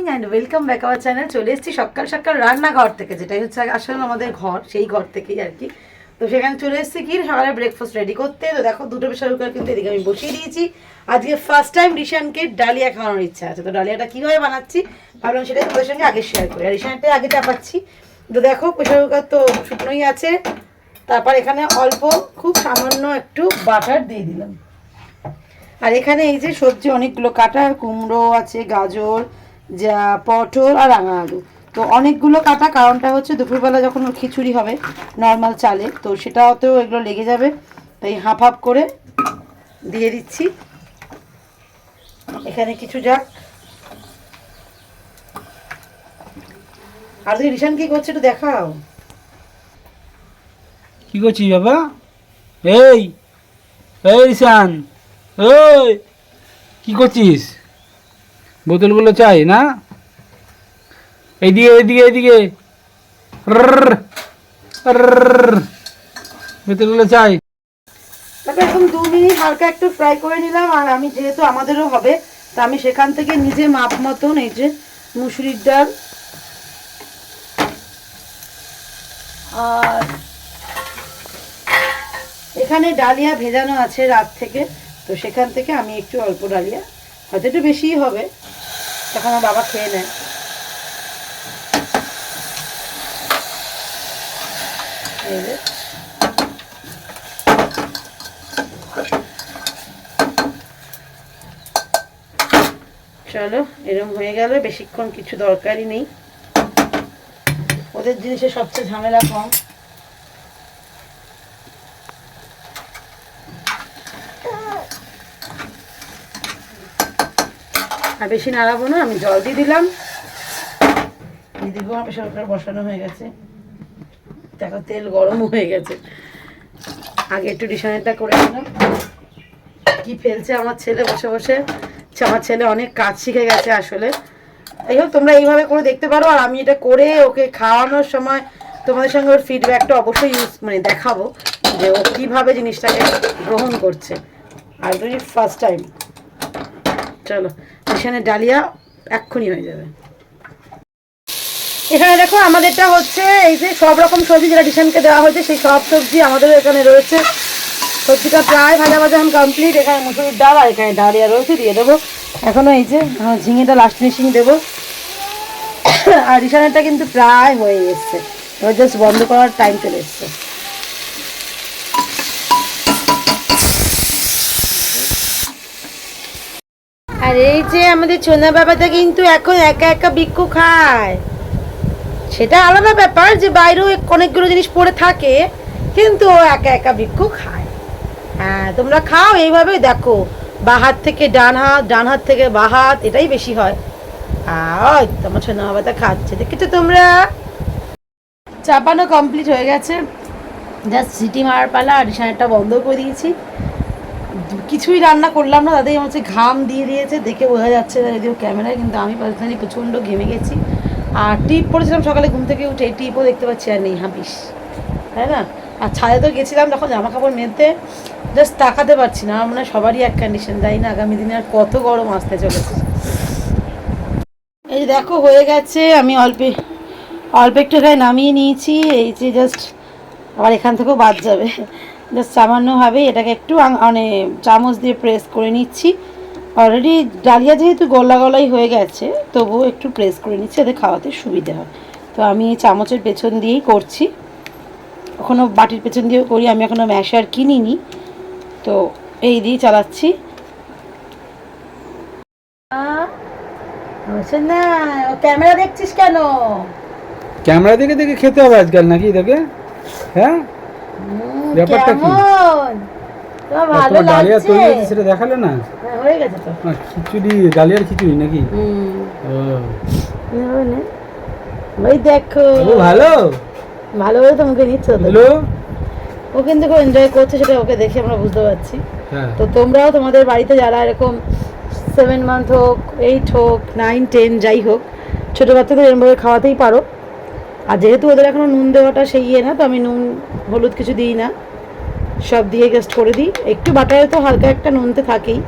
Morning and welcome back our channel চলে এসেছি সকাল সকাল রান্নাঘর থেকে, যেটাই হচ্ছে আসলে আমাদের ঘর, সেই ঘর থেকেই আর কি। তো সেখানে চলে এসেছি কি? সকালে ব্রেকফাস্ট রেডি করতে। তো দেখো, দুটো প্রেশার কুকার কিন্তু এদিকে আমি বসিয়ে দিয়েছি। আজকে ফার্স্ট টাইম রিশানকে ডালিয়া খাওয়ানোর ইচ্ছা আছে। তো ডালিয়াটা কীভাবে বানাচ্ছি? ভাবলাম সেটাই তোমাদের সঙ্গে আগে শেয়ার করি। আর রিশানটা আগে চাপাচ্ছি। তো দেখো প্রেশার কুকার তো শুকনোই আছে। তারপর এখানে অল্প, খুব সামান্য একটু বাটার দিয়ে দিলাম। আর এখানে এই যে সবজি অনেকগুলো, কাটা কুমড়ো আছে, গাজর যা পটল আর রাঙা আলু। তো অনেকগুলো কাটা, কারণটা হচ্ছে দুপুরবেলা যখন খিচুড়ি হবে নর্মাল চালে, তো সেটাতেও এগুলো লেগে যাবে। তাই হাফ হাফ করে দিয়ে দিচ্ছি। এখানে কিছু যাক। আর তুই রিশান কি করছে একটু দেখাও। কি করছিস বাবা? এই এই রিসান ওই কি করছিস? বোতলগুলো চাই, না? এইদিকে এইদিকে এইদিকে। বোতলগুলো চাই। তারপর এখন দু মিনিট হালকা একটু ফ্রাই করে নিলাম, আর আমি যেহেতু আমাদেরও হবে, তা আমি সেখান থেকে নিজে মাপ মতন এই যে মুসুরির ডাল আর এখানে ডালিয়া ভেজানো আছে রাত থেকে, তো সেখান থেকে আমি একটু অল্প ডালিয়া হয়তো একটু বেশিই হবে, তখন আমার বাবা খেয়ে নেয়। চলো এরকম হয়ে গেল, বেশিক্ষণ কিছু দরকারই নেই। ওদের জিনিসে সবচেয়ে ঝামেলা কম। আর বেশি নাড়াবো না আমি জল দিয়ে দিলাম। দিদিকে আমার প্রেশার কুকার বসানো হয়ে গেছে। দেখো তেল গরম হয়ে গেছে। আগে একটু ডিসাইনটা করে নিলাম। কি ফেলছে আমার ছেলে বসে বসে? আচ্ছা, আমার ছেলে অনেক কাজ শিখে গেছে আসলে। এই হোক তোমরা এইভাবে করে দেখতে পারো আর আমি এটা করে ওকে খাওয়ানোর সময় তোমাদের সঙ্গে ওর ফিডব্যাকটা অবশ্যই ইউজ মানে দেখাবো যে ও কীভাবে জিনিসটাকে গ্রহণ করছে। আর ফার্স্ট টাইম চলো। এখানে ডালিয়া এক্ষুনি হয়ে যাবে। এখানে দেখো আমাদেরটা হচ্ছে এই যে সব রকম সবজি যেটা ডিশনকে দেওয়া হয়েছে, সেই সব সবজি আমাদেরও এখানে রয়েছে। সবজিটা প্রায় ভাজা ভাজা এখন কমপ্লিট এখানে মুসুরির ডাল আর এখানে ডালিয়া রয়েছে, দিয়ে দেবো। এখনও এই যে ঝিঙেটা লাস্ট ফিনিশিং দেবো। আর রিসানেরটা কিন্তু প্রায় হয়ে এসছে। এবার জাস্ট বন্ধ করার টাইম চলে এসছে। আর এই যে আমাদের সোনা বাবাটা কিন্তু এখন একা একা বিক্ষু খায়। সেটা আলাদা ব্যাপার যে বাইরেও অনেকগুলো জিনিস পড়ে থাকে, কিন্তু ও একা একা ভিক্ষু খায়। হ্যাঁ তোমরা খাও এইভাবে দেখো। বা হাত থেকে ডান হাত ডান হাত থেকে বা হাত এটাই বেশি হয়। ওই তোমার সোনা বাবাটা খাচ্ছে। দেখেছ তোমরা? চাপানো কমপ্লিট হয়ে গেছে। জাস্ট সিটি মারার পালা আর রিসানেরটা বন্ধ করে দিয়েছি। কিছুই রান্না করলাম না। তাদের হচ্ছে ঘাম দিয়ে দিয়েছে, দেখে বোঝা যাচ্ছে না যদিও ক্যামেরায়, কিন্তু আমি পার্সোনালি প্রচণ্ড ঘেমে গেছি। আর টিপ পড়েছিলাম সকালে, ঘুম থেকে উঠে টিপও দেখতে পাচ্ছি আর নেই হাঁপিস তাই না? আর ছাদে তো গেছিলাম তখন জামা কাপড় মেলতে জাস্ট তাকাতে পারছি না, মনে সবারই এক কন্ডিশন তাই না? আগামী দিনে আর কত গরম আসতে চলেছে। এই দেখো, হয়ে গেছে, আমি অল্প অল্প একটু নামিয়ে নিয়েছি, এই যে জাস্ট আবার এখান থেকেও বাদ যাবে। জাস্ট সামান্যভাবে এটাকে একটু মানে চামচ দিয়ে প্রেস করে নিচ্ছি। অলরেডি ডালিয়া যেহেতু গলা গলাই হয়ে গেছে তবুও একটু প্রেস করে নিচ্ছি যাতে খাওয়াতে সুবিধা হয়। তো আমি চামচের পেছন দিয়েই করছি। কখনো বাটির পেছন দিয়েও করি আমি এখনও ম্যাশার কিনিনি। তো এই দিয়েই চালাচ্ছি। না ক্যামেরা দেখছিস কেন? ক্যামেরা দেখে দেখে খেতে হবে আজকাল নাকি দেখে হ্যাঁ? ব্যাপারটা কি? তোমার ডালিয়া তৈরি হয়েছে সেটা দেখাল না? হ্যাঁ, গেছে তো। খিচুড়ি ডালিয়ার খিচুড়ি নাকি? হুম। ও। এভাবে নে। ওই দেখো। ও ভালো? ভালো করে তো মুখে নিচ্ছ তো। ও কিন্তু খুব এনজয় করছে সেটা ওকে দেখে আমরা বুঝতে পারছি। হ্যাঁ। তো তোমরাও তোমাদের বাড়িতে যারা এরকম সেভেন মান্থ হোক এইট হোক নাইন টেন যাই হোক ছোটো বাচ্চাদের এরমভাবে খাওয়াতেই পারো। আর যেহেতু ওদের এখনও নুন দেওয়াটা সেই ইয়ে না তো আমি নুন হলুদ কিছু দিই না। সব দিয়ে জাস্ট করে দিই। একটু বাটারে তো হালকা একটা নুনতে থাকেই।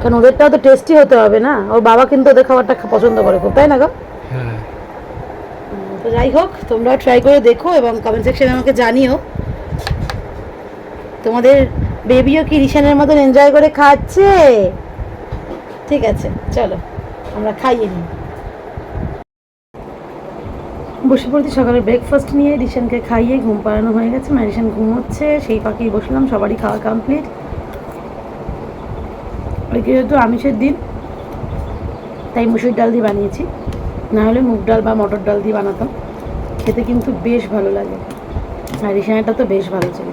কারণ ওদেরটাও তো টেস্টি হতে হবে না। ওর বাবা কিন্তু ওদের খাবারটা পছন্দ করে খুব তাই না গো? হ্যাঁ। তো যাই হোক তোমরাও ট্রাই করে দেখো এবং কমেন্ট সেকশনে আমাকে জানিও। তোমাদের বেবিও কি রিশানের মতন এনজয় করে খাচ্ছে? ঠিক আছে চলো আমরা খাইয়ে নিই। বসে পড়েছি সকালে ব্রেকফাস্ট নিয়ে, রিশানকে খাইয়ে ঘুম পাড়ানো হয়ে গেছে। মানে রিশান ঘুমোচ্ছে, সেই পাখি বসলাম, সবারই খাওয়া কমপ্লিট ওইকে যেহেতু আমিষের দিন, তাই মুসুর ডাল দিয়ে বানিয়েছি। না হলে মুগ ডাল বা মটর ডাল দিয়ে বানাতাম। খেতে কিন্তু বেশ ভালো লাগে। আর রিসানাটা তো বেশ ভালো ছিল।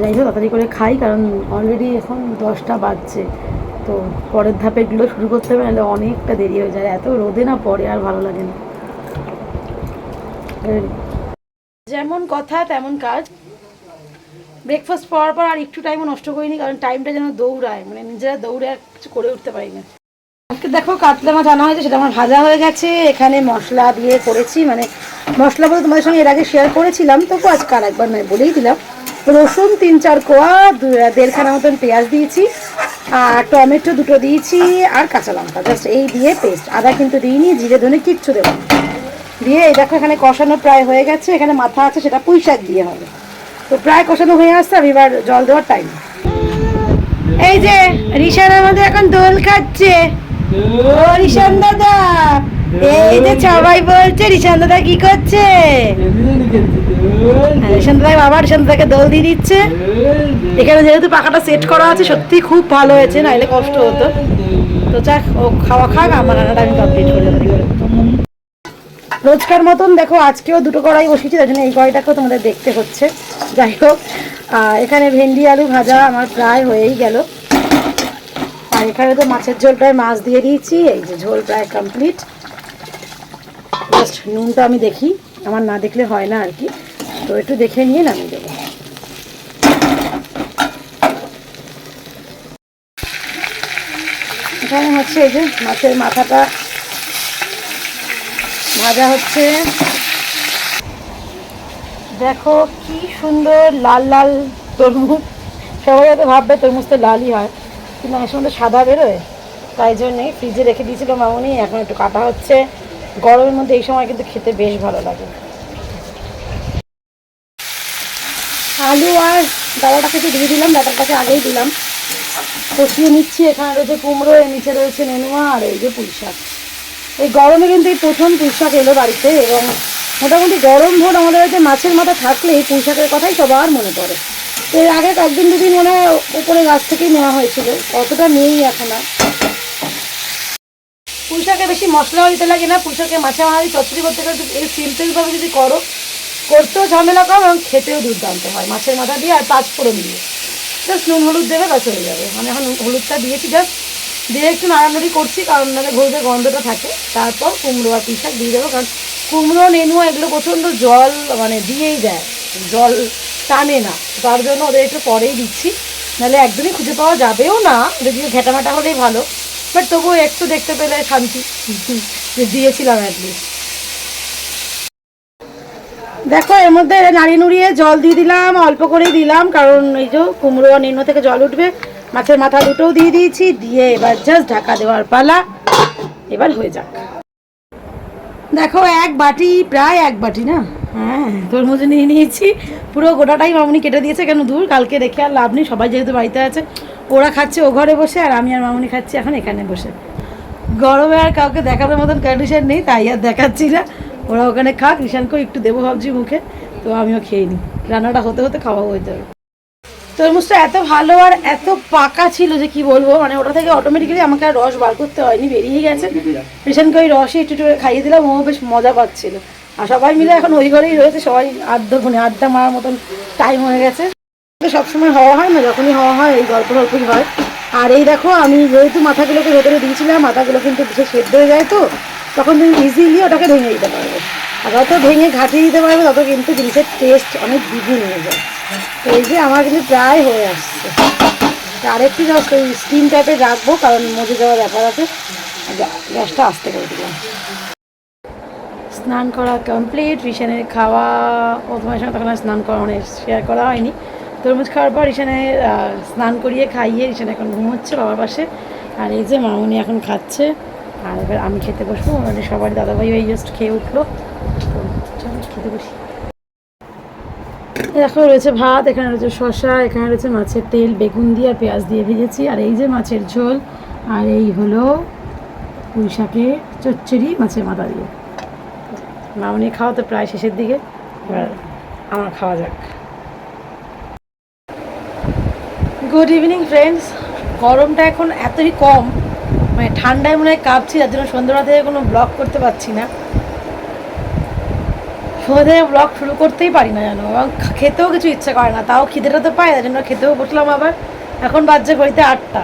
যাই হোক, তাড়াতাড়ি করে খাই, কারণ অলরেডি এখন দশটা বাজছে। তো পরের ধাপেগুলো শুরু করতে হবে, নাহলে অনেকটা দেরি হয়ে যায়। এত রোদে না পরে আর ভালো লাগে না। যেমন কথা, তেমন কাজ। ব্রেকফাস্ট পাওয়ার পর আর একটু টাইমও নষ্ট করিনি, কারণ টাইমটা যেন দৌড়ায়। মানে নিজেরা দৌড়ে আর কিছু করে উঠতে পারি না। আজকে দেখো কাতলা মাছ আনা হয়েছে, সেটা আমার ভাজা হয়ে গেছে। এখানে মশলা দিয়ে করেছি মানে মশলা বলতে তোমাদের সঙ্গে এর আগে শেয়ার করেছিলাম, তবু আজকে আর একবার নয় বলেই দিলাম। রসুন তিন চার কোয়া দেড়খানা মতন পেঁয়াজ দিয়েছি, আর টমেটো দুটো দিয়েছি, আর কাঁচা লঙ্কা। জাস্ট এই দিয়ে পেস্ট আদা কিন্তু দিইনি, জিরে ধনে কিচ্ছু দেবো। দিয়ে এই দেখো এখানে কষানো প্রায় হয়ে গেছে এখানে মাথা আছে সেটা পুঁই শাক দিয়ে হবে। তো প্রায় কষানো হয়ে আসছে আমি এবার জল দেওয়ার টাইম এই যে রিশান আমাদের এখন দোল খাচ্ছে। ও রিশান দাদা এই যে সবাই বলছে রিশান দাদা কি করছে? হ্যাঁ, রিশান দাদা বাবা রিশান দাদাকে দোল দিয়ে দিচ্ছে। এখানে যেহেতু পাখাটা সেট করা আছে সত্যি খুব ভালো হয়েছে নাহলে কষ্ট হতো। তো যাক ও খাওয়া খাক আমার রান্নাটা আমি কমপ্লিট করে দেবো। রোজকার মতন দেখো, আজকেও দুটো কড়াই বসিয়েছি তাই জন্য এই কড়াইটাকেও তোমাদের দেখতে হচ্ছে। যাই হোক এখানে ভেন্ডি, আলু ভাজা আমার প্রায় হয়েই গেল। আর এখানে তো মাছের ঝোল প্রায় মাছ দিয়ে দিয়েছি, এই যে ঝোল প্রায় কমপ্লিট জাস্ট নুনটা আমি দেখি, আমার না দেখলে হয় না আর কি। তো একটু দেখে নিয়ে নামিয়ে দেবো। এখানে হচ্ছে এই যে মাছের মাথাটা ভাজা হচ্ছে। দেখো কি সুন্দর লাল লাল তরমুজ। সবাই হয়তো ভাববে তরমুজ তো লালই হয়। কিন্তু আমার সময় সাদা বেরোয়। তাই জন্যে ফ্রিজে রেখে দিয়েছিল মামনি, এখন একটু কাটা হচ্ছে। গরমের মধ্যে এই সময় কিন্তু খেতে বেশ ভালো লাগে। আলু আর ডালাটাকে একটু দিয়ে দিলাম ডাটাটাকে আগেই দিলাম। কষিয়ে নিচ্ছি, এখানে রয়েছে কুমড়ো, এর নিচে রয়েছে নেনুয়া, আর এই যে পুঁই শাক এই গরমে কিন্তু এই প্রথম পুঁই শাক এলো বাড়িতে এবং মোটামুটি গরম ভোর আমাদের বাড়িতে মাছের মাথা থাকলে এই পুঁই শাকের কথাই সবার মনে পড়ে। তো এর আগে কয়েকদিন দুদিন মনে হয় উপরে গাছ থেকেই নেওয়া হয়েছিল, অতটা নেই এখন আর। পুঁই শাকে বেশি মশলাও দিতে লাগে না পুঁই শাকে মাছে মাছি চচ্চড়ি করতে গেলে এই সিম্পলভাবে যদি করো, করতেও ঝামেলা কম এবং খেতেও দুর্দান্ত হয়, মাছের মাথা দিয়ে আর পাঁচ ফোড়ন দিয়ে। জাস্ট নুন হলুদ দেবে ব্যাস হয়ে যাবে। মানে এখন হলুদটা দিয়েছি জাস্ট। দিয়ে একটু নাড়ানাড়ি করছি, কারণ নাহলে ঘুরতে গন্ধটা থাকে। তারপর কুমড়ো আর পিসাক দিয়ে দেবো, কারণ কুমড়ো নেনুয়া এগুলো প্রচণ্ড জল মানে দিয়েই দেয়। জল টানে না। তার জন্য ওদের একটু পরেই দিচ্ছি। নাহলে একদমই খুঁজে পাওয়া যাবেও না। যদিও ঘেটামাটা হলেই ভালো। বাট তবুও একটু দেখতে পেলে শান্তি। যে দিয়েছিলাম অ্যাটলিস্ট দেখো, এর মধ্যে নাড়িয়ে নুড়িয়ে জল দিয়ে দিলাম, অল্প করেই দিলাম, কারণ এই যে কুমড়ো আর নিম্ন থেকে জল উঠবে মাছের মাথা দুটোও দিয়ে দিয়েছি, দিয়ে এবার জাস্ট ঢাকা দেওয়ার পালা। এবার হয়ে যাক। দেখো, এক বাটি, প্রায় এক বাটি না? হ্যাঁ তরমুজ নিয়ে নিয়েছি। পুরো গোটাটাই মামুনি কেটে দিয়েছে, কেন দূর কালকে রেখে আর লাভ নেই, সবাই যেহেতু বাড়িতে আছে, ওরা খাচ্ছে, ও ঘরে বসে, আর আমি আর মামুনি খাচ্ছি এখন এখানে বসে। গরমে আর কাউকে দেখানোর মতন কন্ডিশন নেই, তাই আর দেখাচ্ছি না। ওরা ওখানে খাক রিশানকেও একটু দেবো ভাবছি মুখে, তো আমিও খেয়ে নিই। রান্নাটা হতে হতে খাওয়া হয়ে যাবে তরমুজটা এত ভালো আর এত পাকা ছিল যে কি বলব? মানে ওটা থেকে অটোমেটিক্যালি আমাকে আর রস বার করতে হয়নি বেরিয়ে গেছে। রিশানকে ওই রসে একটু খাইয়ে দিলাম, ও বেশ মজা পাচ্ছিল। আর সবাই মিলে এখন ওই ঘরেই রয়েছে, সবাই আড্ডা মানে আড্ডা মারার মতন টাইম হয়ে গেছে। সবসময় হওয়া হয় না, যখনই হওয়া হয়, এই গল্প গল্পই হয়। আর এই দেখো, আমি যেহেতু মাথাগুলোকে ভেতরে দিয়েছিলাম, মাথাগুলো কিন্তু সেদ্ধ হয়ে যায় তো, তখন তুমি ইজিলি ওটাকে ভেঙে দিতে পারবে। আর যত ভেঙে ঘাটিয়ে দিতে পারবে, তত কিন্তু জিনিসের টেস্ট অনেক দ্বিগুণ হয়ে যায়। এই যে আমার কিন্তু প্রায় হয়ে আসছে। আরেকটি ওই স্টিম টাইপের রাখব কারণ মজে যাওয়ার ব্যাপার আছে। গ্যাসটা আস্তে করে দিলাম স্নান করা কমপ্লিট রিশানের খাওয়া ও তোমার সঙ্গে তখন স্নান করা মানে শেয়ার করা হয়নি। তরমুজ খাওয়ার পর আহ, স্নান করিয়ে খাইয়ে রিশান এখন ঘুমোচ্ছে বাবার পাশে। আর এই যে মামুনি এখন খাচ্ছে। আর এবার আমি খেতে বসবো। আমাদের সবার দাদাভাই ওই জাস্ট খেয়ে উঠল। তো চলো খেতে বসি। দেখো রয়েছে ভাত, এখানে রয়েছে শসা, এখানে রয়েছে মাছের তেল, বেগুন দিয়ে আর পেঁয়াজ দিয়ে ভেজেছি। আর এই যে মাছের ঝোল, আর এই হলো পুঁই শাকের চচ্চড়ি মাছের মাথা দিয়ে। মামনি খাওয়া তো প্রায় শেষের দিকে, এবার আমার খাওয়া যাক। গুড ইভিনিং ফ্রেন্ডস গরমটা এখন এতই কম মানে ঠান্ডায় মনে হয় কাঁপছি, যার জন্য সন্ধ্যাবেলা থেকে কোনো ব্লগ করতে পারছি না। সন্ধ্যা ব্লগ শুরু করতেই পারি না জানো এবং খেতেও কিছু ইচ্ছা করে না, তাও খিদেটা তো পায় তার জন্য খেতেও বসলাম আবার। এখন বাজছে ঘড়িতে আটটা।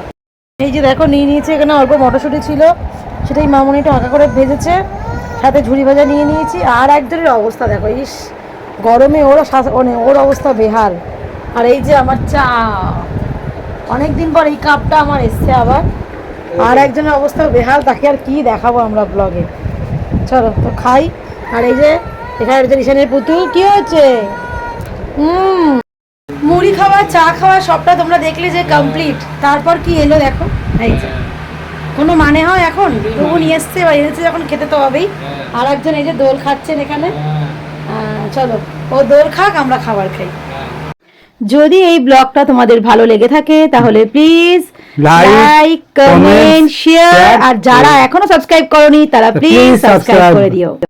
এই যে দেখো, নিয়ে নিয়েছে এখানে অল্প মটরশুঁটি ছিল, সেটাই মামনি একটু হাঁকা করে ভেজেছে, সাথে ঝুড়ি ভাজা নিয়ে নিয়েছি, আর একজনের অবস্থা দেখো, ইস, গরমে ওর মানে ওর অবস্থা বেহাল। আর এই যে আমার চা অনেক দিন পর এই কাপটা আমার এসছে আবার, আর একজনের অবস্থা বেহাল, তাকে আর কি দেখাবো আমরা ব্লগে চলো, তো খাই, আর এই যে এখানে রয়েছে পুতুল। কি হচ্ছে হুম। মুড়ি খাওয়া চা খাওয়া সবটা তোমরা দেখলে যে কমপ্লিট তারপর কি এলো দেখো? এই যে। কোনো মানে হয় এখন? তবু নিয়ে এসছে বা এনেছে যখন খেতে তো হবেই। আর একজন এই যে দোল খাচ্ছেন এখানে। চলো। ও দোল খাক আমরা খাবার খাই। যদি এই ব্লগটা তোমাদের ভালো লেগে থাকে তাহলে প্লিজ লাইক কমেন্ট শেয়ার আর যারা এখনও সাবস্ক্রাইব করনি তারা প্লিজ সাবস্ক্রাইব করে দিও।